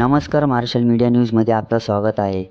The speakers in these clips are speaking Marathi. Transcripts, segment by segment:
नमस्कार मार्शल मीडिया न्यूजमध्ये आपलं स्वागत आहे.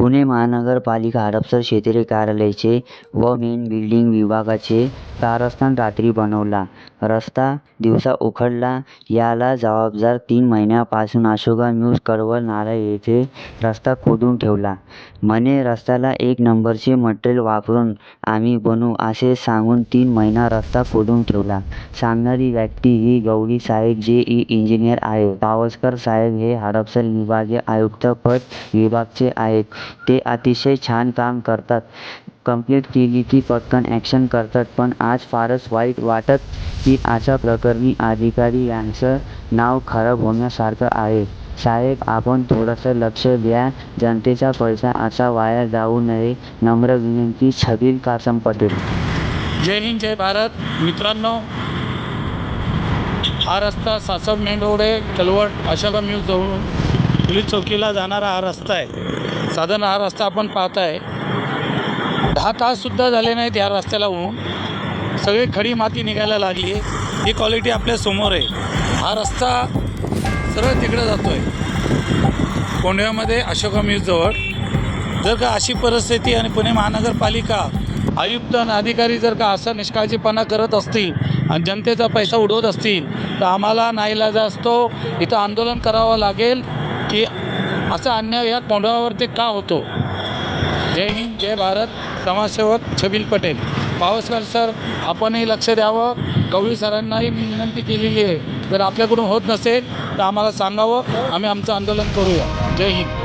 पुणे महानगरपालिका हडपसर क्षेत्रीय कार्यालयाचे व मेन बिल्डिंग विभागाचे कारस्थान रात्री बनवला. रस्ता दिवसा उखडला. याला जबाबदार तीन महिन्यापासून अशोका न्यूज कडवल नाला येथे रस्ता खोदून ठेवला. म्हणे रस्त्याला एक नंबरचे मटेरियल वापरून आम्ही बनवू असे सांगून तीन महिना रस्ता खोदून ठेवला. सांगणारी व्यक्ती ही गौरी साहेब जे ई इंजिनियर आहेत. पावसकर साहेब हे हडपसर विभागीय आयुक्तपद विभागचे आहेत. ते अतिशय छान काम करतात. कंप्लीट केली की पटकन ॲक्शन करतात पण आज फारच वाईट वाटत की अशा प्रकरणी अधिकारी यांचं नाव खराब होण्यासारखं आहे. साहेब आपण थोडंसं लक्ष द्या. जनतेचा पैसा असा वाया जाऊ नये. नम्र विनंती. छबील कासम पटेल. जय हिंद जय भारत. मित्रांनो हा रस्ता सासव मेंढोडे कलवट अशा म्यूज जवळून पोलीस चौकीला जाणारा हा रस्ता आहे. साधारण हा रस्ता आपण पाहताय. दहा ताससुद्धा झाले नाहीत या रस्त्याला होऊन. सगळी खडी माती निघायला लागली आहे. ही क्वालिटी आपल्यासमोर आहे. हा रस्ता सरळ तिकडं जातो आहे कोंढव्यामध्ये अशोका म्यूजजवळ जर का अशी परिस्थिती आणि पुणे महानगरपालिका आयुक्त आणि अधिकारी जर का असा निष्काळजीपणा करत असतील आणि जनतेचा पैसा उडवत असतील तर आम्हाला नाईलाज जास्त इथं आंदोलन करावं लागेल की असा अन्याय या कोंढव्यावरती का होतो? जय हिंद जय भारत. समाजसेवक छबिल पटेल. पावसकर सर आपणही लक्ष द्यावं. गवळी सरांनाही विनंती केलेली आहे. जर आपल्याकडून होत नसेल तर आम्हाला सांगावं. आम्ही आमचं आंदोलन करूया. जय हिंद.